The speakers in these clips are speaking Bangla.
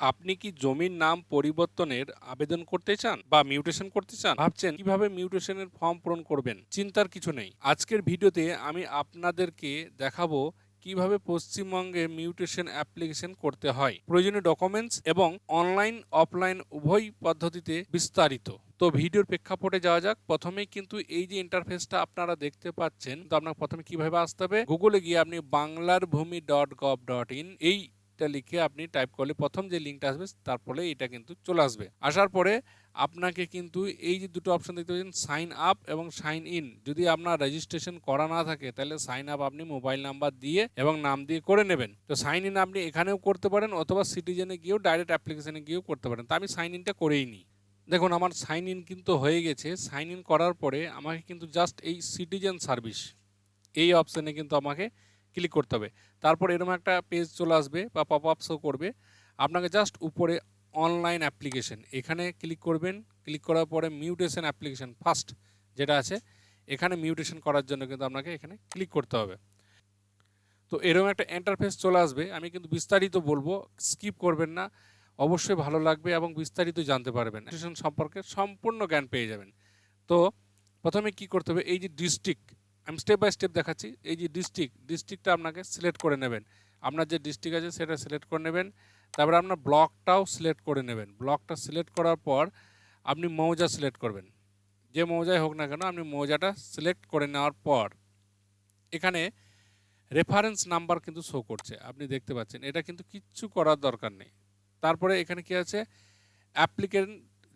আপনি কি জমির নাম পরিবর্তনের আবেদন করতে চান বা মিউটেশন করতে চান? ভাবছেন কীভাবে মিউটেশনের ফর্ম পূরণ করবেন? চিন্তার কিছু নেই। আজকের ভিডিওতে আমি আপনাদেরকে দেখাবো কীভাবে পশ্চিমবঙ্গে মিউটেশন অ্যাপ্লিকেশন করতে হয়। প্রয়োজনীয় ডকুমেন্টস এবং অনলাইন, অফলাইন উভয় পদ্ধতিতে বিস্তারিত। তো ভিডিওর প্রেক্ষাপটে যাওয়া যাক। প্রথমেই কিন্তু এই যে ইন্টারফেসটা আপনারা দেখতে পাচ্ছেন, তো আপনার প্রথমে কীভাবে আসতে হবে? গুগলে গিয়ে আপনি বাংলার ভূমি ডট গভ ডট ইন এই টা লিখে আপনি টাইপ করলে প্রথম যে লিঙ্কটা আসবে, তারপরে এটা কিন্তু চলে আসবে। আসার পরে আপনাকে কিন্তু এই যে দুটো অপশন দেখতে পাচ্ছেন সাইন আপ এবং সাইন ইন যদি আপনার রেজিস্ট্রেশন করা না থাকে, তাহলে সাইন আপ আপনি মোবাইল নাম্বার দিয়ে এবং নাম দিয়ে করে নেবেন। তো সাইন ইন আপনি এখানেও করতে পারেন অথবা সিটিজেনে গিয়েও ডাইরেক্ট অ্যাপ্লিকেশনে গিয়েও করতে পারেন। তো আমি সাইন ইনটা করেই নিই। দেখুন, আমার সাইন ইন কিন্তু হয়ে গেছে। সাইন ইন করার পরে আমাকে কিন্তু জাস্ট এই সিটিজেন সার্ভিস এই অপশানে কিন্তু আমাকে ক্লিক করতে হবে। তারপর এরকম একটা পেজ চলে আসবে বা পপ আপ শো করবে। আপনাকে জাস্ট উপরে অনলাইন অ্যাপ্লিকেশন এখানে ক্লিক করবেন। ক্লিক করার পরে মিউটেশন অ্যাপ্লিকেশন ফার্স্ট যেটা আছে, এখানে মিউটেশন করার জন্য কিন্তু আপনাকে এখানে ক্লিক করতে হবে। তো এরকম একটা ইন্টারফেস চলে আসবে। আমি কিন্তু বিস্তারিত বলব স্কিপ করবেন না। অবশ্যই ভালো লাগবে এবং বিস্তারিত জানতে পারবেন। মিউটেশন সম্পর্কে সম্পূর্ণ জ্ঞান পেয়ে যাবেন। তো প্রথমে কি করতে হবে? এই যে ডিস্ট্রিক্ট আমি স্টেপ বাই স্টেপ দেখাচ্ছি। এই যে ডিস্ট্রিক্ট ডিস্ট্রিক্টটা আপনাকে সিলেক্ট করে নেবেন। আপনার যে ডিস্ট্রিক্ট আছে, সেটা সিলেক্ট করে নেবেন। তারপরে আপনার ব্লকটাও সিলেক্ট করে নেবেন। ব্লকটা সিলেক্ট করার পর আপনি মৌজা সিলেক্ট করবেন। যে মৌজায় হোক না কেন, আপনি মৌজাটা সিলেক্ট করে নেওয়ার পর এখানে রেফারেন্স নাম্বার কিন্তু শো করছে। আপনি দেখতে পাচ্ছেন, এটা কিন্তু কিচ্ছু করার দরকার নেই। তারপরে এখানে কি আছে? অ্যাপ্লিকেন্ট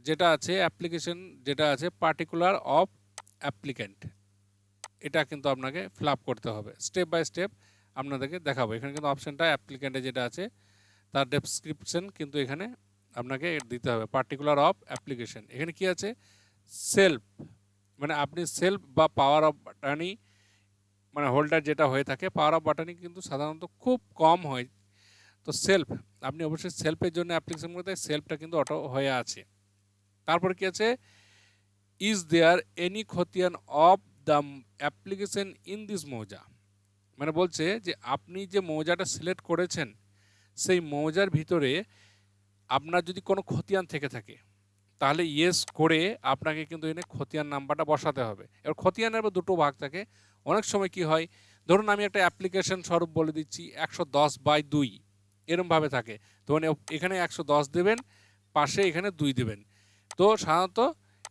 যেটা আছে অ্যাপ্লিকেশন যেটা আছে পার্টিকুলার অফ অ্যাপ্লিক্যান্ট এটা কিন্তু আপনাকে ফিল করতে হবে। স্টেপ বাই স্টেপ আপনাদেরকে দেখাবো। এখানে কিন্তু অপশানটা অ্যাপ্লিক্যান্টে যেটা আছে, তার ডেসক্রিপশন কিন্তু এখানে আপনাকে দিতে হবে। পার্টিকুলার অফ অ্যাপ্লিকেশন এখানে কি আছে? সেলফ মানে আপনি সেলফ বা পাওয়ার অফ বাটানি মানে হোল্ডার যেটা হয়ে থাকে পাওয়ার অফ বাটানি কিন্তু সাধারণত খুব কম হয়। তো সেলফ আপনি অবশ্যই সেলফের জন্য অ্যাপ্লিকেশন করতে সেলফটা কিন্তু অটো হয়ে আছে। তারপর কি আছে? Is there any khatian of the application in this mouza মানে বলছে যে আপনি যে মৌজাটা সিলেক্ট করেছেন, সেই মৌজার ভিতরে আপনার যদি কোনো খতিয়ান থেকে থাকে, তাহলে ইয়েস করে আপনাকে কিন্তু এনে খতিয়ান নাম্বারটা বসাতে হবে। এবার খতিয়ানের দুটো ভাগ থাকে। অনেক সময় কি হয়, ধরুন আমি একটা অ্যাপ্লিকেশন স্বরূপ বলে দিচ্ছি, একশো দশ বাই দুই, এরমভাবে থাকে। তো মানে এখানে একশো দশ দেবেন, পাশে এখানে দুই দেবেন। তো সাধারণত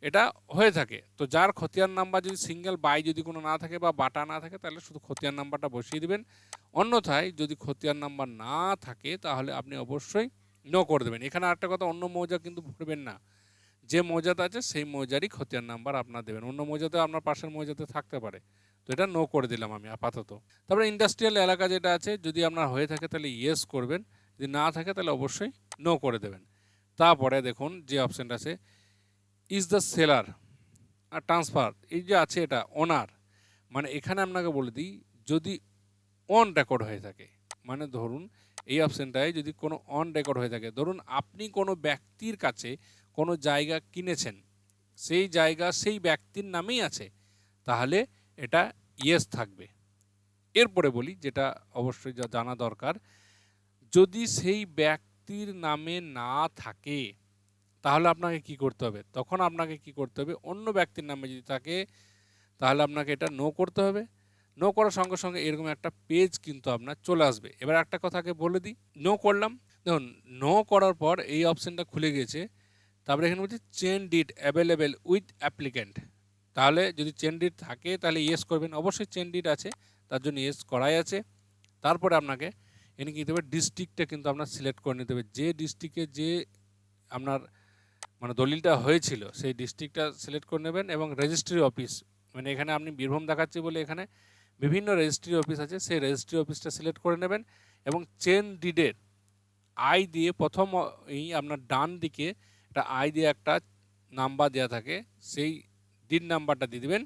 এটা হয়ে থাকে। তো যার খতিয়ান নাম্বার যদি সিঙ্গেল বাই যদি কোনো না থাকে বা বাটা না থাকে, তাহলে শুধু খতিয়ান নাম্বারটা বসিয়ে দিবেন। অন্যথায় যদি খতিয়ান নাম্বার না থাকে, তাহলে আপনি অবশ্যই নো করে দেবেন। এখানে আরেকটা কথা, অন্য মৌজা কিন্তু ভরবেন না। যে মৌজাতে আছে, সেই মৌজারই খতিয়ান নাম্বার আপনার দেবেন। অন্য মৌজাতে আপনার পাশের মৌজাতে থাকতে পারে। তো এটা নো করে দিলাম আমি আপাতত। তারপরে ইন্ডাস্ট্রিয়াল এলাকা যেটা আছে, যদি আপনার হয়ে থাকে, তাহলে ইয়েস করবেন। যদি না থাকে, তাহলে অবশ্যই নো করে দেবেন। তারপরে দেখুন যে অপশানটা আছে is the seller or transfer এই যে আছে এটা ওনার মানে এখানে আপনাকে বলে দিই, যদি অন রেকর্ড হয়ে থাকে মানে ধরুন এই অপশানটায় যদি কোনো অন রেকর্ড হয়ে থাকে, ধরুন আপনি কোনো ব্যক্তির কাছে কোনো জায়গা কিনেছেন, সেই জায়গা সেই ব্যক্তির নামেই আছে, তাহলে এটা ইয়েস থাকবে। এরপরে বলি, যেটা অবশ্যই জানা দরকার, যদি সেই ব্যক্তির নামে না থাকে তাহলে আপনাকে কি করতে হবে? তখন আপনাকে কি করতে হবে? অন্য ব্যক্তির নামে যদি থাকে, তাহলে আপনাকে এটা নো করতে হবে। নো করার সঙ্গে সঙ্গে এরকম একটা পেজ কিন্তু আপনার চলে আসবে। এবার একটা কথাকে বলে দিই নো করলাম। দেখুন নো করার পর এই অপশানটা খুলে গেছে। তারপরে এখানে বলছে chain deed available with applicant তাহলে যদি চেন ডিট থাকে, তাহলে ইয়েস করবেন। অবশ্যই চেন ডিট আছে, তার জন্য ইয়েস করাই আছে। তারপরে আপনাকে এনে কী হবে? ডিস্ট্রিক্টটা কিন্তু আপনার সিলেক্ট করে নিতে হবে। যে ডিস্ট্রিক্টে যে আপনার মানে দলিলটা হয়েছিল, সেই ডিস্ট্রিক্টটা সিলেক্ট করে নেবেন এবং রেজিস্ট্রি অফিস মানে এখানে আপনি বীরভূম দেখাচ্ছি বলে এখানে বিভিন্ন রেজিস্ট্রি অফিস আছে, সেই রেজিস্ট্রি অফিসটা সিলেক্ট করে নেবেন এবং চেন ডিডের আই দিয়ে প্রথম এই আপনার ডান দিকে একটা আই দিয়ে একটা নাম্বার দেওয়া থাকে, সেই ডিড নাম্বারটা দিয়ে দেবেন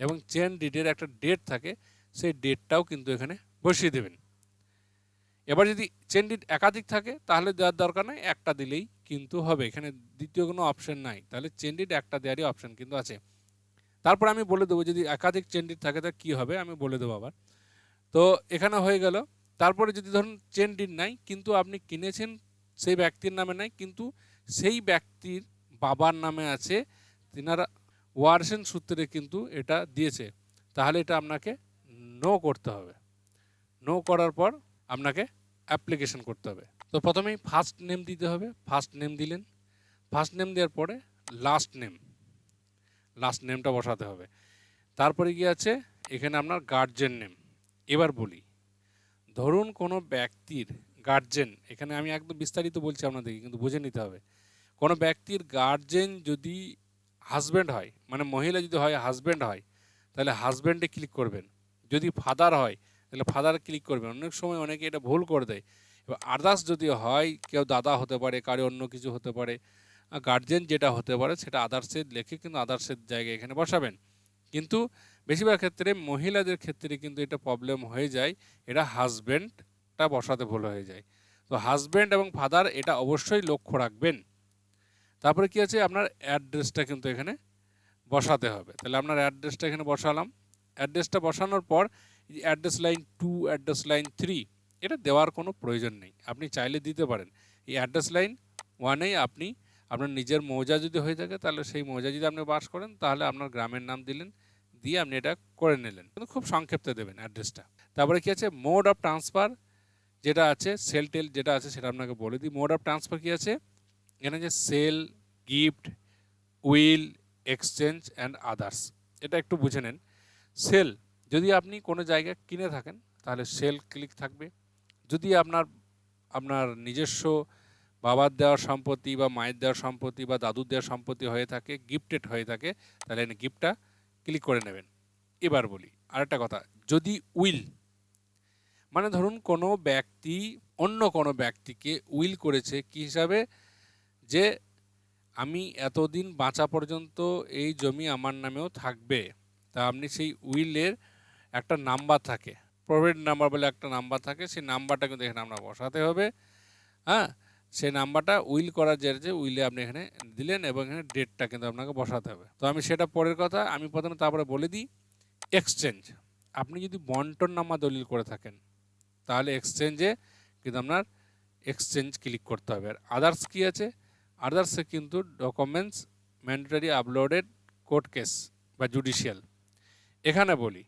এবং চেন ডিডের একটা ডেট থাকে, সেই ডেটটাও কিন্তু এখানে বসিয়ে দেবেন। এবার যদি চেন ডিট একাধিক থাকে, তাহলে দেওয়ার দরকার নেই, একটা দিলেই কিন্তু হবে, এখানে দ্বিতীয় কোনো অপশন নাই। তাহলে চেন ডিট একটা দেওয়ারই অপশন কিন্তু আছে। তারপর আমি বলে দেবো, যদি একাধিক চেন ডিট থাকে তা কী হবে? আমি বলে দেবো আবার। তো এখানে হয়ে গেল। তারপরে যদি ধরুন চেন ডিট নাই, কিন্তু আপনি কিনেছেন সেই ব্যক্তির নামে নেই, কিন্তু সেই ব্যক্তির বাবার নামে আছে, তিনারা ওয়ারসেন সূত্রে কিন্তু এটা দিয়েছে, তাহলে এটা আপনাকে নো করতে হবে। নো করার পর আপনাকে অ্যাপ্লিকেশন করতে হবে। তো প্রথমেই ফার্স্ট নেম দিতে হবে। ফার্স্ট নেম দিলেন। ফার্স্ট নেম দেওয়ার পরে লাস্ট নেম লাস্ট নেমটা বসাতে হবে। তারপরে কি আছে? এখানে আপনার গার্জেন নেম এবার বলি, ধরুন কোনো ব্যক্তির গার্জেন এখানে আমি একদম বিস্তারিত বলছি আপনাদেরকে, কিন্তু বুঝে নিতে হবে। কোনো ব্যক্তির গার্জেন যদি হাজব্যান্ড হয় মানে মহিলা যদি হয় হাজব্যান্ড হয়, তাহলে হাজব্যান্ডে ক্লিক করবেন। যদি ফাদার হয়, তাহলে ফাদার ক্লিক করবেন। অনেক সময় অনেকে এটা ভুল করে দেয়। আদার্স যদি হয়, কেউ দাদা হতে পারে, কারও অন্য কিছু হতে পারে গার্জেন যেটা হতে পারে, সেটা আদার্সের লেখে কিন্তু আদার্সের জায়গায় এখানে বসাবেন। কিন্তু বেশিরভাগ ক্ষেত্রে মহিলাদের ক্ষেত্রে কিন্তু এটা প্রবলেম হয়ে যায় এটা হাজব্যান্ডটা বসাতে ভুল হয়ে যায়। তো হাজব্যান্ড এবং ফাদার এটা অবশ্যই লক্ষ্য রাখবেন। তারপরে কি আছে? আপনার অ্যাড্রেসটা কিন্তু এখানে বসাতে হবে। তাহলে আপনার অ্যাড্রেসটা এখানে বসালাম। অ্যাড্রেসটা বসানোর পর address line two address line three এটা দেওয়ার কোনো প্রয়োজন নেই। আপনি চাইলে দিতে পারেন। এই অ্যাড্রেস লাইন ওয়ানেই আপনি আপনার নিজের মৌজা যদি হয়ে থাকে তাহলে সেই মৌজা যদি আপনি বাস করেন তাহলে আপনার গ্রামের নাম দিলেন, দিয়ে আপনি এটা করে নিলেন। কিন্তু খুব সংক্ষেপে দেবেন অ্যাড্রেসটা তারপরে কী আছে? মোড অফ ট্রান্সফার যেটা আছে সেল টেল যেটা আছে সেটা আপনাকে বলে দিই। মোড অফ ট্রান্সফার কী আছে? এখানে যে sale gift will exchange and others এটা একটু বুঝে নেন। সেল যদি আপনি কোনো জায়গায় কিনে থাকেন, তাহলে সেল ক্লিক থাকবে। যদি আপনার আপনার নিজস্ব বাবার দেওয়ার সম্পত্তি বা মায়ের দেওয়ার সম্পত্তি বা দাদুর দেওয়ার সম্পত্তি হয়ে থাকে গিফটেড হয়ে থাকে, তাহলে গিফটটা ক্লিক করে নেবেন। এবার বলি, আরেকটা কথা, যদি উইল মানে ধরুন কোনো ব্যক্তি, অন্য কোনো ব্যক্তিকে উইল করেছে কী হিসাবে? যে আমি এতদিন বাঁচা পর্যন্ত এই জমি আমার নামেও থাকবে, তা আপনি সেই উইলের একটা নাম্বার থাকে। প্রভিডেন্ট নাম্বার বলে একটা নাম্বার থাকে, সেই নাম্বারটা কিন্তু এখানে আমরা বসাতে হবে। হ্যাঁ? সেই নাম্বারটা উইল করার যে যে উইলে আপনি এখানে দিলেন এবং এখানে ডেটটা কিন্তু আপনাকে বসাতে হবে। তো আমি সেটা পরের কথা, আমি প্রথমে তারপরে বলে দিই, এক্সচেঞ্জ। আপনি যদি বন্টন নামা দলিল করে থাকেন, তাহলে এক্সচেঞ্জে কিন্তু আপনার এক্সচেঞ্জ ক্লিক করতে হবে। আর আদার্স কী আছে? আদার্সে কিন্তু documents mandatory uploaded court case বা জুডিশিয়াল। এখানে বলি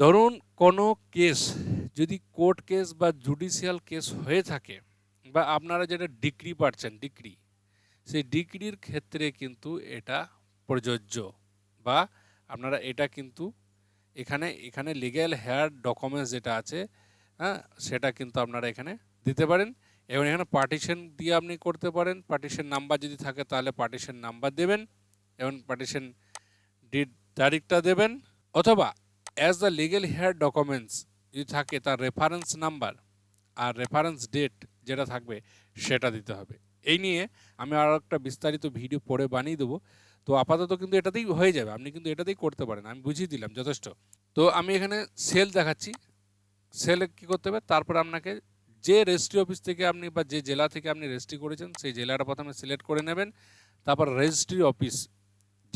ধরুন কোনো কেস যদি কোর্ট কেস বা জুডিশিয়াল কেস হয়ে থাকে বা আপনারা যেটা ডিগ্রি পাচ্ছেন ডিগ্রি, সেই ডিগ্রির ক্ষেত্রে কিন্তু এটা প্রযোজ্য বা আপনারা এটা কিন্তু এখানে এখানে লিগ্যাল হেয়ার ডকুমেন্টস যেটা আছে হ্যাঁ সেটা কিন্তু আপনারা এখানে দিতে পারেন। এবং এখানে পার্টিশন দিয়ে আপনি করতে পারেন। পার্টিশন নাম্বার যদি থাকে তাহলে পার্টিশন নাম্বার দেবেন এবং পার্টিশন ডিড তারিখটা দেবেন। অথবা as the legal heir documents যদি থাকে তার রেফারেন্স নাম্বার আর রেফারেন্স ডেট যেটা থাকবে সেটা দিতে হবে। এই নিয়ে আমি আরও একটা বিস্তারিত ভিডিও পরে বানিয়ে দেবো। তো আপাতত কিন্তু এটাতেই হয়ে যাবে। আপনি কিন্তু এটাতেই করতে পারেন। আমি বুঝিয়ে দিলাম, যথেষ্ট। তো আমি এখানে সেল দেখাচ্ছি। সেল কী করতে হবে? তারপর আপনাকে যে রেজিস্ট্রি অফিস থেকে আপনি বা যে জেলা থেকে আপনি রেজিস্ট্রি করেছেন, সেই জেলাটা প্রথমে সিলেক্ট করে নেবেন। তারপর রেজিস্ট্রি অফিস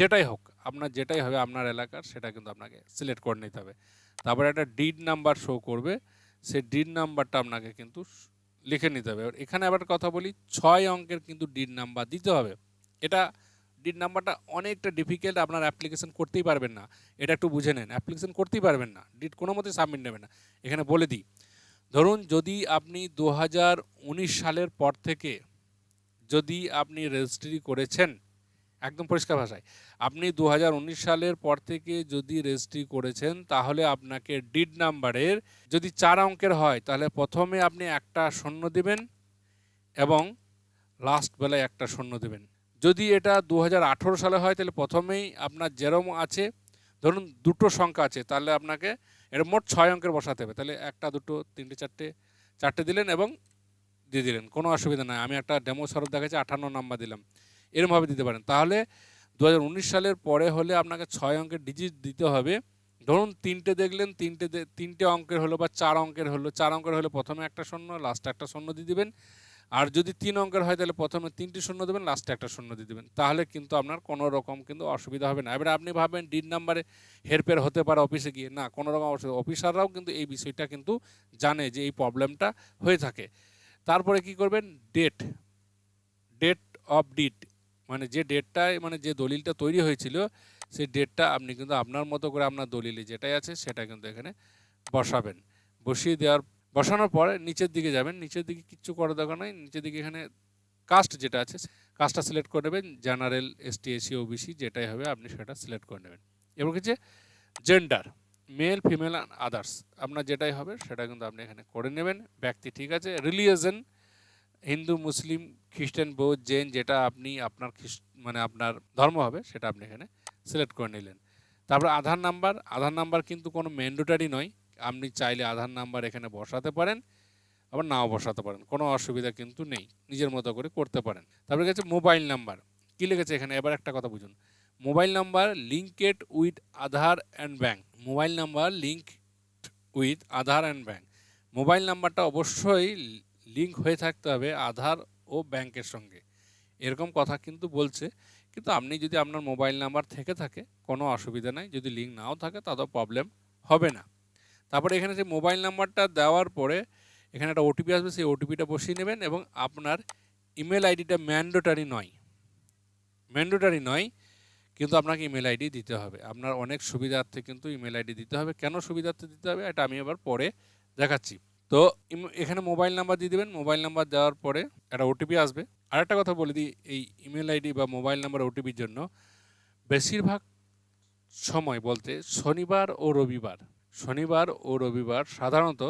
যেটাই হোক, আপনার যেটাই হবে আপনার এলাকার, সেটা কিন্তু আপনাকে সিলেক্ট করে নিতে হবে। তারপরে একটা ডিড নাম্বার শো করবে, সেই ডিড নাম্বারটা আপনাকে কিন্তু লিখে নিতে হবে। এখানে আবার কথা বলি, ছয় অঙ্কের কিন্তু ডিড নাম্বার দিতে হবে। এটা ডিড নাম্বারটা অনেকটা ডিফিকাল্ট আপনার অ্যাপ্লিকেশন করতেই পারবেন না। এটা একটু বুঝে নেন অ্যাপ্লিকেশন করতেই পারবেন না। ডিড কোনো মতে সাবমিট নেবে না। এখানে বলে দিই, ধরুন যদি আপনি দু হাজার উনিশ সালের পর থেকে যদি আপনি রেজিস্ট্রি করেছেন একদম পরিষ্কার ভাষায়। আপনি দু হাজার উনিশ সালের পর থেকে যদি রেজিস্ট্রি করেছেন, তাহলে আপনাকে ডিড নাম্বারের যদি চার অঙ্কের হয়, তাহলে প্রথমে আপনি একটা শূন্য দেবেন এবং লাস্ট বেলায় একটা শূন্য দেবেন। যদি এটা দু হাজার আঠেরো সালে হয়, তাহলে প্রথমেই আপনার যেরম আছে, ধরুন দুটো সংখ্যা আছে, তাহলে আপনাকে এটা মোট ছয় অঙ্কের বসাতে হবে। তাহলে একটা, দুটো, তিনটে, চারটে চারটে দিলেন এবং দিয়ে দিলেন। কোনো অসুবিধা নাই। আমি একটা ডেমো সরব দেখাচ্ছি, আঠান্ন নাম্বার দিলাম। এরমভাবে দিতে পারেন। তাহলে দু হাজার উনিশ সালের পরে হলে আপনাকে ছয় অঙ্কের ডিজিট দিতে হবে। ধরুন তিনটে দেখলেন, তিনটে তিনটে অঙ্কের হলো বা চার অঙ্কের হলো, চার অঙ্কের হলে প্রথমে একটা শূন্য লাস্টে একটা শূন্য দিয়ে দিবেন। আর যদি তিন অঙ্কের হয় তাহলে প্রথমে তিনটি শূন্য দেবেন লাস্টে একটা শূন্য দিয়ে দেবেন। তাহলে কিন্তু আপনার কোনো রকম কিন্তু অসুবিধা হবে না। এবারে আপনি ভাবেন ডিড নাম্বারে হেরফের হতে পারে অফিসে গিয়ে। না, কোনো রকম অসুবিধা অফিসাররাও কিন্তু এই বিষয়টা কিন্তু জানে যে এই প্রবলেমটা হয়ে থাকে। তারপরে কি করবেন? ডেট ডেট অফ ডিট মানে যে ডেটটায় মানে যে দলিলটা তৈরি হয়েছিল, সেই ডেটটা আপনি কিন্তু আপনার মতো করে আপনার দলিলে যেটাই আছে সেটা কিন্তু এখানে বসাবেন। বসিয়ে দেওয়ার, বসানোর পরে নিচের দিকে যাবেন। নিচের দিকে কিচ্ছু করার দরকার নাই। নিচের দিকে এখানে কাস্ট যেটা আছে কাস্টটা সিলেক্ট করে নেবেন। জেনারেল এসটি এসি ওবিসি যেটাই হবে আপনি সেটা সিলেক্ট করে নেবেন। এবং হচ্ছে জেন্ডার মেল ফিমেল আদার্স আপনার যেটাই হবে সেটা কিন্তু আপনি এখানে করে নেবেন। ব্যক্তি ঠিক আছে। রিলিজিয়ন হিন্দু, মুসলিম, খ্রিস্টান, বৌদ্ধ, জৈন যেটা আপনি আপনার মানে আপনার ধর্ম হবে সেটা আপনি এখানে সিলেক্ট করে নিলেন। তারপর আধার নাম্বার আধার নাম্বার কিন্তু কোনো ম্যান্ডেটারি নয়। আপনি চাইলে আধার নাম্বার এখানে বসাতে পারেন, আবার নাও বসাতে পারেন, কোনো অসুবিধা কিন্তু নেই, নিজের মতো করে করতে পারেন। তারপরে গেছে মোবাইল নাম্বার কী লিখেছে এখানে? এবার একটা কথা বুঝুন। Mobile number linked with Aadhaar and bank mobile number link with Aadhaar and bank mobile নাম্বারটা অবশ্যই লিঙ্ক হয়ে থাকতে হবে আধার ও ব্যাংকের সঙ্গে। এরকম কথা কিন্তু বলছে, কিন্তু আপনি যদি আপনার মোবাইল নাম্বার থেকে থাকে, কোনো অসুবিধা নাই। যদি লিঙ্ক নাও থাকে, তাতেও প্রবলেম হবে না। তারপরে এখানে যে মোবাইল নাম্বারটা দেওয়ার পরে, এখানে একটা ওটিপি আসবে, সেই ওটিপিটা বসিয়ে নেবেন এবং আপনার ইমেল আইডিটা ম্যান্ডেটারি নয়। ম্যান্ডেটারি নয়, কিন্তু আপনাকে ইমেল আইডি দিতে হবে। আপনার অনেক সুবিধার্থে কিন্তু ইমেল আইডি দিতে হবে। কেন সুবিধার্থে দিতে হবে? এটা আমি আবার পরে দেখাচ্ছি। তো এখানে মোবাইল নাম্বার দিয়ে দেবেন। মোবাইল নাম্বার দেওয়ার পরে একটা ওটিপি আসবে। আরেকটা কথা বলে দিই, এই ইমেল আইডি বা মোবাইল নাম্বার ওটিপির জন্য বেশিরভাগ সময় বলতে শনিবার ও রবিবার, শনিবার ও রবিবার সাধারণত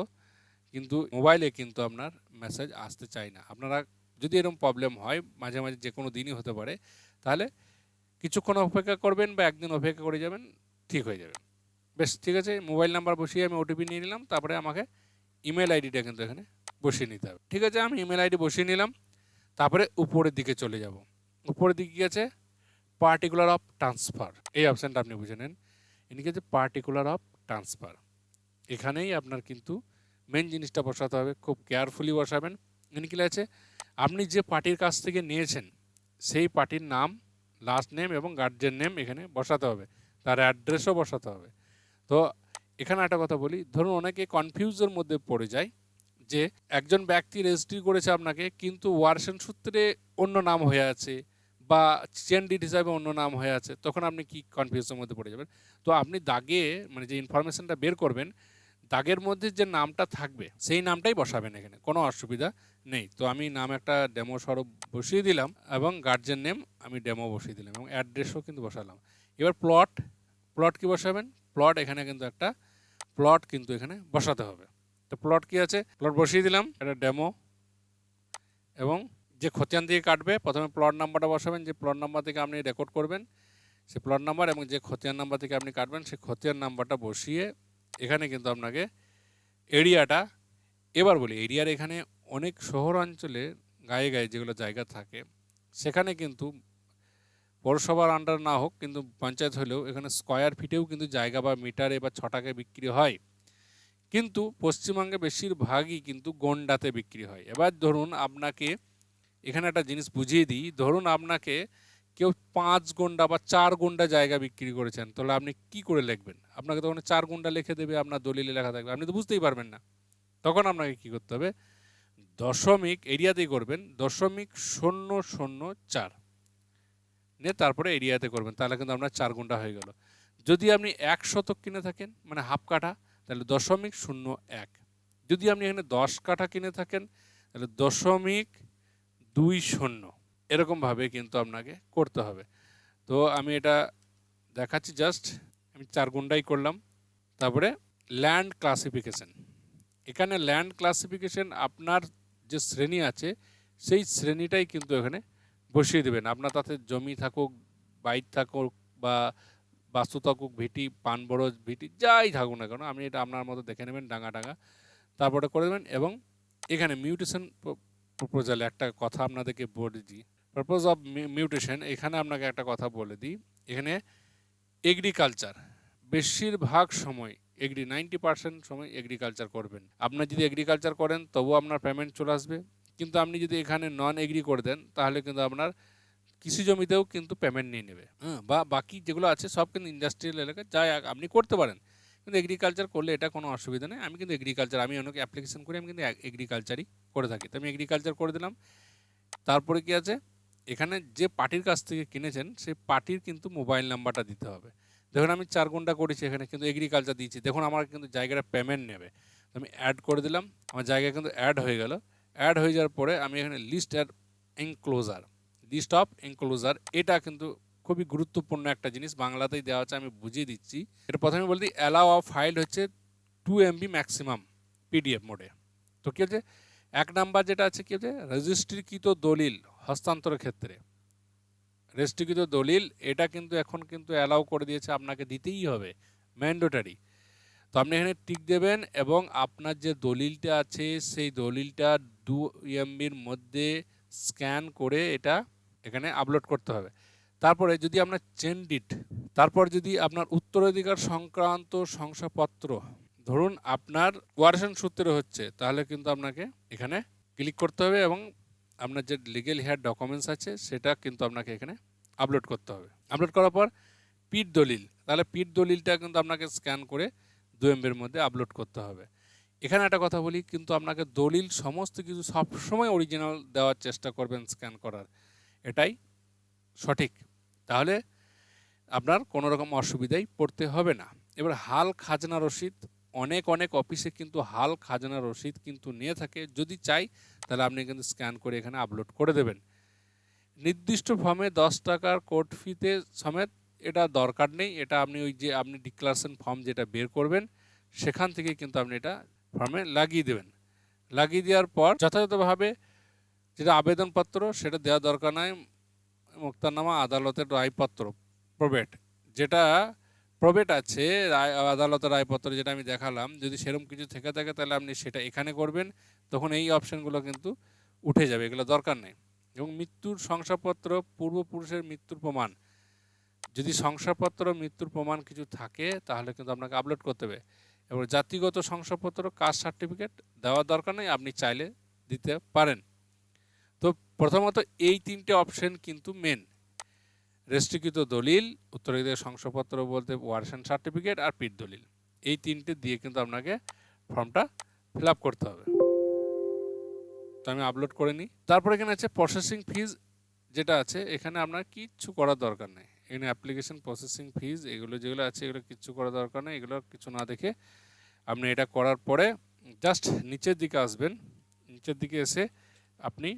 কিন্তু মোবাইলে কিন্তু আপনার মেসেজ আসতে চায় না। আপনারা যদি এরকম প্রবলেম হয়, মাঝে মাঝে যে কোনো দিনই হতে পারে, তাহলে কিছুক্ষণ অপেক্ষা করবেন বা একদিন অপেক্ষা করে যাবেন, ঠিক হয়ে যাবে। বেশ, ঠিক আছে, মোবাইল নাম্বার বসিয়ে আমি ওটিপি নিয়ে নিলাম, তারপরে আমাকে ইমেল আইডিটা কিন্তু এখানে বসিয়ে নিতে হবে। ঠিক আছে, আমি ইমেল আইডি বসিয়ে নিলাম, তারপরে উপরের দিকে চলে যাব। উপরের দিকে কি আছে পার্টিকুলার অফ ট্রান্সফার এই অপশানটা আপনি বুঝে নেন। ইনি আছে পার্টিকুলার অফ ট্রান্সফার এখানেই আপনার কিন্তু মেন জিনিসটা বসাতে হবে। খুব কেয়ারফুলি বসাবেন। এখানে কি আছে, আপনি যে পার্টির কাছ থেকে নিয়েছেন, সেই পার্টির নাম লাস্ট নেম এবং গার্জেন নেম এখানে বসাতে হবে। তার অ্যাড্রেসও বসাতে হবে। তো এখানে একটা কথা বলি। ধরুন অনেকে কনফিউজের মধ্যে পড়ে যায় যে একজন ব্যক্তি রেজিস্ট্রি করেছে আপনাকে, কিন্তু ওয়ারসেন সূত্রে অন্য নাম হয়ে আছে বা চেন ডিট হিসাবে অন্য নাম হয়ে আছে, তখন আপনি কি কনফিউজের মধ্যে পড়ে যাবেন? তো আপনি দাগে মানে যে ইনফরমেশনটা বের করবেন, দাগের মধ্যে যে নামটা থাকবে, সেই নামটাই বসাবেন এখানে, কোনো অসুবিধা নেই। তো আমি নাম একটা ডেমো স্বরূপ বসিয়ে দিলাম এবং গার্জেন নেম আমি ডেমো বসিয়ে দিলাম এবং অ্যাড্রেসও কিন্তু বসালাম। এবার প্লট প্লট কি বসাবেন? প্লট এখানে কিন্তু একটা প্লট কিন্তু এখানে বসাতে হবে। তো প্লট কি আছে? প্লট বসিয়ে দিলাম এটা ডেমো এবং যে খতিয়ান দিয়ে কাটবে, প্রথমে প্লট নাম্বারটা বসাবেন, যে প্লট নাম্বার থেকে আপনি রেকর্ড করবেন, সে প্লট নাম্বার এবং যে খতিয়ান নাম্বার থেকে আপনি কাটবেন সেই খতিয়ান নাম্বারটা বসিয়ে এখানে কিন্তু আপনাকে এরিয়াটা, এবার বলি, এরিয়ার এখানে অনেক শহর অঞ্চলে গায়ে গায়ে যেগুলো জায়গা থাকে, সেখানে কিন্তু পৌরসভার আন্ডার না হোক, কিন্তু পঞ্চায়েত হলেও এখানে স্কোয়ার ফিটেও কিন্তু জায়গা বা মিটারে বা ছটাকে বিক্রি হয়। কিন্তু পশ্চিমবঙ্গে বেশিরভাগই কিন্তু গন্ডাতে বিক্রি হয়। এবার ধরুন আপনাকে, এখানে একটা জিনিস বুঝিয়ে দিই, ধরুন আপনাকে কেউ পাঁচ গন্ডা বা চার গন্ডা জায়গা বিক্রি করেছেন, তাহলে আপনি কি করে লিখবেন? আপনাকে তখন চার গন্ডা লিখে দেবে, আপনার দলিলে লেখা থাকবে, আপনি তো বুঝতেই পারবেন না। তখন আপনাকে কি করতে হবে? দশমিক এরিয়াতেই করবেন, দশমিক শূন্য শূন্য চার। নিয়ে তারপরে এরিয়াতে করবেন, তাহলে কিন্তু আপনার চার ঘণ্টা হয়ে গেল। যদি আপনি এক শতক কিনে থাকেন মানে হাফ কাঠা, তাহলে দশমিক শূন্য এক। যদি আপনি এখানে দশ কাঠা কিনে থাকেন, তাহলে দশমিক দুই শূন্য। এরকমভাবে কিন্তু আপনাকে করতে হবে। তো আমি এটা দেখাচ্ছি জাস্ট, আমি চার গুন্ডাই করলাম। তারপরে ল্যান্ড ক্লাসিফিকেশন। এখানে ল্যান্ড ক্লাসিফিকেশন আপনার যে শ্রেণি আছে, সেই শ্রেণীটাই কিন্তু এখানে বসিয়ে দেবেন। আপনার তাতে জমি থাকুক বাইক থাকুক বা বাস্তু থাকুক, ভিটি পান বড় ভিটি, যাই থাকুক না কেন, আপনি এটা আপনার মতো দেখে নেবেন, ডাঙা ডাঙা। তারপরে করে দেবেন এবং এখানে মিউটেশন প্রপোজালে একটা কথা আপনাদেরকে বলে দিই। পারপোজ অফ মিউটেশন এখানে আপনাকে একটা কথা বলে দিই। এখানে এগ্রিকালচার বেশিরভাগ সময় এগ্রি নাইনটি পার্সেন্ট সময় এগ্রিকালচার করবেন। আপনার যদি এগ্রিকালচার করেন, তবুও আপনার পেমেন্ট চলে আসবে। কিন্তু আপনি যদি এখানে নন এগ্রি করে দেন, তাহলে কিন্তু আপনার কৃষি জমিতেও কিন্তু পেমেন্ট নিয়ে নেবে। হ্যাঁ বা বাকি যেগুলো আছে সব কিন্তু ইন্ডাস্ট্রিয়াল এলাকায় যা আপনি করতে পারেন। কিন্তু এগ্রিকালচার করলে এটা কোনো অসুবিধা নেই। আমি কিন্তু এগ্রিকালচার আমি অনেক অ্যাপ্লিকেশন করি, আমি কিন্তু এগ্রিকালচারই করে থাকি। তো আমি এগ্রিকালচার করে দিলাম। তারপরে কি আছে? এখানে যে পার্টির কাছ থেকে কিনেছেন, সেই পার্টির কিন্তু মোবাইল নাম্বারটা দিতে হবে। দেখুন, আমি চার ঘণ্টা করেছি এখানে, কিন্তু এগ্রিকালচার দিয়েছি। দেখুন, আমার কিন্তু জায়গাটা পেমেন্ট নেবে। আমি অ্যাড করে দিলাম। আমার জায়গায় কিন্তু অ্যাড হয়ে গেল। অ্যাড হয়ে যাওয়ার পরে আমি এখানে list add enclosure list of enclosure এটা কিন্তু খুবই গুরুত্বপূর্ণ একটা জিনিস, বাংলাতেই দেওয়া আছে, আমি বুঝিয়ে দিচ্ছি। এটা প্রথমে বলতে অ্যালাউ অফ ফাইল হচ্ছে টু এমবি ম্যাক্সিমাম পিডিএফ মোডে তো কী হচ্ছে? এক নাম্বার যেটা আছে কী হচ্ছে? রেজিস্ট্রিকৃত দলিল হস্তান্তরের ক্ষেত্রে। রেজিস্ট্রিকৃত দলিল, এটা কিন্তু এখন কিন্তু অ্যালাউ করে দিয়েছে, আপনাকে দিতেই হবে ম্যান্ডেটারি তো আপনি এখানে টিক দেবেন এবং আপনার যে দলিলটা আছে, সেই দলিলটা দু এমবির মধ্যে স্ক্যান করে এটা এখানে আপলোড করতে হবে। তারপরে যদি আপনার চেন ডিট তারপর যদি আপনার উত্তরাধিকার সংক্রান্ত শংসাপত্র, ধরুন আপনার ওয়ারেশন সূত্রে হচ্ছে, তাহলে কিন্তু আপনাকে এখানে ক্লিক করতে হবে এবং আপনার যে লিগেল হেয়ার ডকুমেন্টস আছে, সেটা কিন্তু আপনাকে এখানে আপলোড করতে হবে। আপলোড করার পর পিট দলিল, তাহলে পিট দলিলটা কিন্তু আপনাকে স্ক্যান করে দু এমবির মধ্যে আপলোড করতে হবে। এখানে একটা কথা বলি, কিন্তু আপনাকে দলিল সমস্ত কিছু সবসময় অরিজিনাল দেওয়ার চেষ্টা করবেন স্ক্যান করার। এটাই সঠিক। তাহলে আপনার কোনো রকম অসুবিধায় পড়তে হবে না। এবার হাল খাজনা রসিদ, অনেক অনেক অফিসে কিন্তু হাল খাজনা রসিদ কিন্তু নিয়ে থাকে। যদি চাই, তাহলে আপনি কিন্তু স্ক্যান করে এখানে আপলোড করে দেবেন। নির্দিষ্ট ফর্মে দশ টাকার কোর্ট ফিতে সমেত এটা দরকার নেই। এটা আপনি ওই যে, আপনি ডিক্লারেশন ফর্ম যেটা বের করবেন, সেখান থেকে কিন্তু আপনি এটা ফর্মে লাগিয়ে দেবেন। লাগিয়ে দেওয়ার পর যথাযথভাবে যেটা আবেদনপত্র সেটা দেওয়া দরকার নয় মুক্তারনামা আদালতের রায়পত্র প্রবেট যেটা প্রবেট আছে, রায়, আদালতের রায়পত্র যেটা আমি দেখালাম, যদি সেরকম কিছু থেকে থাকে তাহলে আপনি সেটা এখানে করবেন, তখন এই অপশানগুলো কিন্তু উঠে যাবে, এগুলো দরকার নেই। এবং মৃত্যুর শংসাপত্র, পূর্বপুরুষের মৃত্যুর প্রমাণ। যদি শংসাপত্র, মৃত্যুর প্রমাণ কিছু থাকে, তাহলে কিন্তু আপনাকে আপলোড করতে হবে। এবার জাতিগত শংসাপত্র, কাস্ট সার্টিফিকেট দেওয়ার দরকার নেই, আপনি চাইলে দিতে পারেন। তো প্রথমত এই তিনটে অপশন কিন্তু মেন রেস্ট্রিকৃত দলিল, উত্তরাধিকার শংসাপত্র বলতে ওয়ারেশন সার্টিফিকেট আর পিট দলিল। এই তিনটে দিয়ে কিন্তু আপনাকে ফর্মটা ফিল করতে হবে। তো আমি আপলোড করে নিই। তারপরে এখানে আছে প্রসেসিং ফিজ যেটা আছে, এখানে আপনার কিচ্ছু করার দরকার নেই। এখানে অ্যাপ্লিকেশন প্রসেসিং ফিজ এগুলো যেগুলো আছে, এগুলো কিচ্ছু করার দরকার নেই, এগুলো কিছু না দেখে আপনি এটা করার পরে জাস্ট নিচের দিকে আসবেন, নিচের দিকে এসে আপনি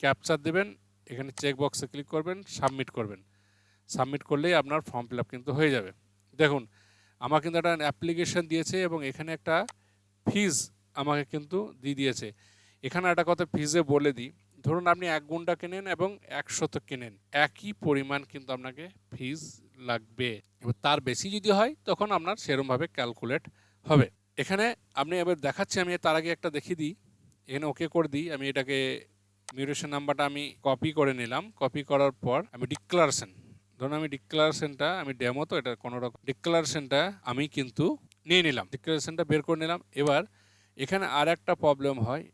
ক্যাপচার দেবেন, এখানে চেক বক্সে ক্লিক করবেন সাবমিট করবেন। সাবমিট করলেই আপনার ফর্ম ফিল কিন্তু হয়ে যাবে। দেখুন আমার কিন্তু একটা অ্যাপ্লিকেশন দিয়েছে এবং এখানে একটা ফিজ আমাকে কিন্তু দিয়ে দিয়েছে। এখানে একটা কথা ফিজে বলে দিই ধরুন আপনি এক গুন্ডা কেনেন এবং এক শতক কেনেন, একই পরিমাণ কিন্তু আপনাকে ফিজ লাগবে। এবার তার বেশি যদি হয়, তখন আপনার সেরমভাবে ক্যালকুলেট হবে। এখানে আপনি এবার দেখাচ্ছি, আমি তার আগে একটা দেখিয়ে দিই। এখানে ওকে করে দিই। আমি এটাকে মিউটেশন নাম্বারটা আমি কপি করে নিলাম। কপি করার পর আমি ডিক্লারেশন ধরুন আমি ডিক্লারেশনটা আমি ডেমো তো এটা কোনো রকম ডিক্লারেশনটা আমি কিন্তু নিয়ে নিলাম। ডিক্লারেশনটা বের করে নিলাম। এবার এখানে আর একটা প্রবলেম হয়।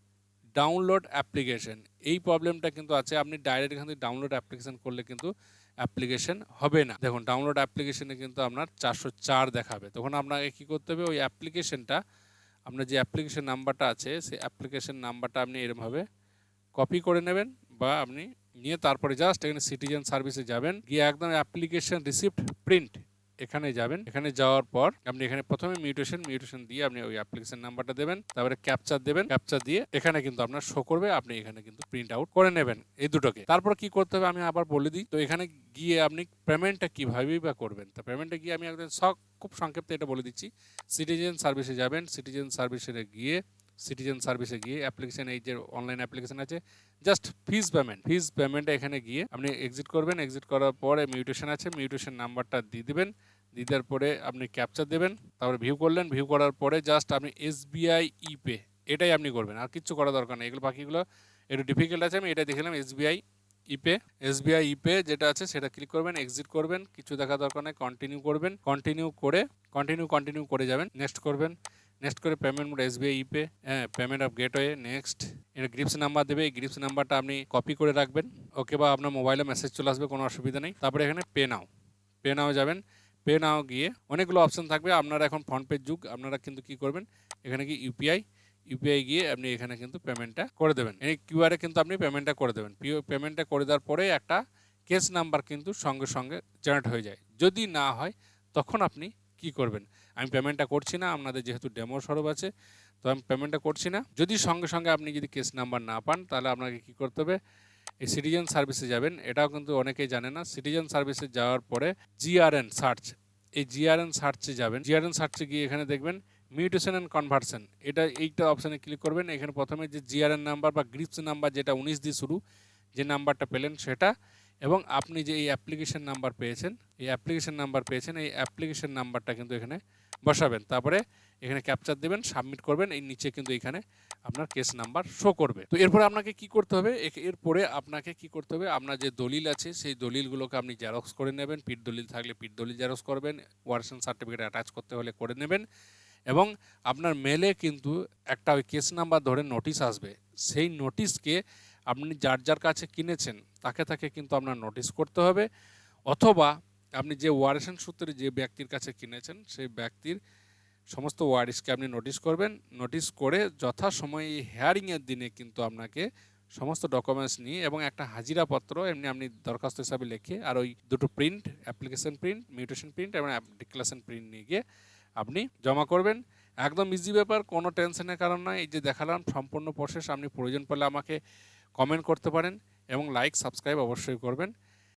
ডাউনলোড অ্যাপ্লিকেশন এই প্রবলেমটা কিন্তু আছে, আপনি ডাইরেক্ট এখান থেকে ডাউনলোড অ্যাপ্লিকেশন করলে কিন্তু অ্যাপ্লিকেশন হবে না। দেখুন ডাউনলোড অ্যাপ্লিকেশনে কিন্তু আপনার চারশো চার দেখাবে। তখন আপনাকে কী করতে হবে, ওই অ্যাপ্লিকেশনটা আপনার যে অ্যাপ্লিকেশন নাম্বারটা আছে, সেই অ্যাপ্লিকেশন নাম্বারটা আপনি এরমভাবে কপি করে নেবেন বা আপনি নিয়ে তারপরে জাস্ট এখানে সিটিজেন সার্ভিসে যাবেন। গিয়ে একদম অ্যাপ্লিকেশন রিসিপ্ট প্রিন্ট এখানে যাবেন। এখানে যাওয়ার পর আপনি এখানে প্রথমে মিউটেশন মিউটেশন দিয়ে আপনি ওই অ্যাপ্লিকেশন নাম্বারটা দেবেন, তারপরে ক্যাপচার দেবেন ক্যাপচার দিয়ে এখানে কিন্তু আপনার শো করবে, আপনি এখানে কিন্তু প্রিন্ট আউট করে নেবেন এই দুটোকে। তারপর কি করতে হবে আমি আবার বলে দিই। তো এখানে গিয়ে আপনি পেমেন্টটা কিভাবেই বা করবেন? তো পেমেন্টটা গিয়ে আমি একদম সব, খুব সংক্ষেপে এটা বলে দিচ্ছি। সিটিজেন সার্ভিসে যাবেন সিটিজেন সার্ভিসে গিয়ে সিটিজেন সার্ভিসে গিয়ে অ্যাপ্লিকেশন এই যে অনলাইন অ্যাপ্লিকেশন আছে জাস্ট ফিজ পেমেন্ট ফিজ পেমেন্টটা এখানে গিয়ে আপনি এক্সিট করবেন এক্সিট করার পরে মিউটেশন আছে মিউটেশন নাম্বারটা দিয়ে দেবেন, দিয়ে দেওয়ার পরে আপনি ক্যাপচার দেবেন, তারপরে ভিউ করলেন ভিউ করার পরে জাস্ট আপনি এসবিআই ইপে এটাই আপনি করবেন, আর কিচ্ছু করা দরকার নেই, এগুলো বাকিগুলো, একটু ডিফিকাল্ট আছে, আমি এটা দেখলাম এসবিআই ইপে এসবিআই ইপে যেটা আছে সেটা ক্লিক করবেন এক্সিট করবেন, কিছু দেখা দরকার নেই কন্টিনিউ করবেন কন্টিনিউ করে কন্টিনিউ কন্টিনিউ করে যাবেন নেক্সট করবেন নেক্সট করে পেমেন্ট মোড এসবিআই ইপে হ্যাঁ পেমেন্ট অফ গেটওয়ে নেক্সট এটা গ্রিপস নাম্বার দেবে, এই গ্রিপস নাম্বারটা আপনি কপি করে রাখবেন ওকে বা আপনার মোবাইলে মেসেজ চলে আসবে, কোনো অসুবিধা নেই। তারপরে এখানে পে নাও পে নাও যাবেন পে নাও গিয়ে অনেকগুলো অপশান থাকবে, আপনারা এখন ফোনপের যুগ, আপনারা কিন্তু কি করবেন, এখানে কি ইউপিআই ইউপিআই গিয়ে আপনি এখানে কিন্তু পেমেন্টটা করে দেবেন। এই কিউআরে কিন্তু আপনি পেমেন্টটা করে দেবেন। পেমেন্টটা করে দেওয়ার পরে একটা কেস নাম্বার কিন্তু সঙ্গে সঙ্গে জেনারেট হয়ে যায়। যদি না হয়, তখন আপনি কি করবেন আমি পেমেন্টটা করছি না, আপনাদের যেহেতু ডেমো সরব আছে, তো আমি পেমেন্টটা করছি না। যদি সঙ্গে সঙ্গে আপনি যদি কেস নাম্বার না পান, তাহলে আপনাকে কি করতে হবে? এই সিটিজেন সার্ভিসে যাবেন। এটাও কিন্তু অনেকেই জানে না। সিটিজেন সার্ভিসে যাওয়ার পরে জিআরএন সার্চ এই জিআরএন সার্চে যাবেন। জিআরএন সার্চে গিয়ে এখানে দেখবেন মিউটেশন অ্যান্ড কনভার্সন এটা এইটা অপশানে ক্লিক করবেন। এখানে প্রথমে যে জিআরএন নাম্বার বা গ্রিপস নাম্বার যেটা উনিশ দিয়ে শুরু, যে নাম্বারটা পেলেন সেটা, এবং আপনি যে এই অ্যাপ্লিকেশন নাম্বার পেয়েছেন, এই অ্যাপ্লিকেশন নাম্বার পেয়েছেন, এই অ্যাপ্লিকেশন নাম্বারটা কিন্তু এখানে বসাবেন। তারপরে এখানে ক্যাপচার দেবেন সাবমিট করবেন, এই নিচে কিন্তু এখানে আপনার কেস নাম্বার শো করবে। তো এরপরে আপনাকে কি করতে হবে? এরপরে আপনাকে কি করতে হবে? আপনার যে দলিল আছে, সেই দলিলগুলোকে আপনি জেরক্স করে নেবেন। পিট দলিল থাকলে পিট দলিল জেরক্স করবেন। ওয়ারেশন সার্টিফিকেট অ্যাটাচ করতে হলে করে নেবেন। এবং আপনার মেলে কিন্তু একটা ওই কেস নাম্বার ধরে নোটিশ আসবে। সেই নোটিশকে আপনি যার যার কাছে কিনেছেন, তাকে তাকে কিন্তু আপনার নোটিশ করতে হবে। অথবা আপনি যে ওয়ারেশন সূত্রে যে ব্যক্তির কাছে কিনেছেন, সেই ব্যক্তির সমস্ত ওয়ারিশকে আপনি নোটিশ করবেন। নোটিশ করে যথাসময়ে এই হেয়ারিংয়ের দিনে কিন্তু আপনাকে সমস্ত ডকুমেন্টস নিয়ে এবং একটা হাজিরাপত্র এমনি আপনি দরখাস্ত হিসাবে লিখে আর ওই দুটো print application print mutation print এবং ডিক্লারেশন প্রিন্ট নিয়ে গিয়ে আপনি জমা করবেন। একদম ইজি ব্যাপার, কোনো টেনশনের কারণ নয় এই যে দেখালাম, সম্পূর্ণ প্রসেস আপনি প্রয়োজন পড়লে আমাকে কমেন্ট করতে পারেন এবং লাইক সাবস্ক্রাইব অবশ্যই করবেন।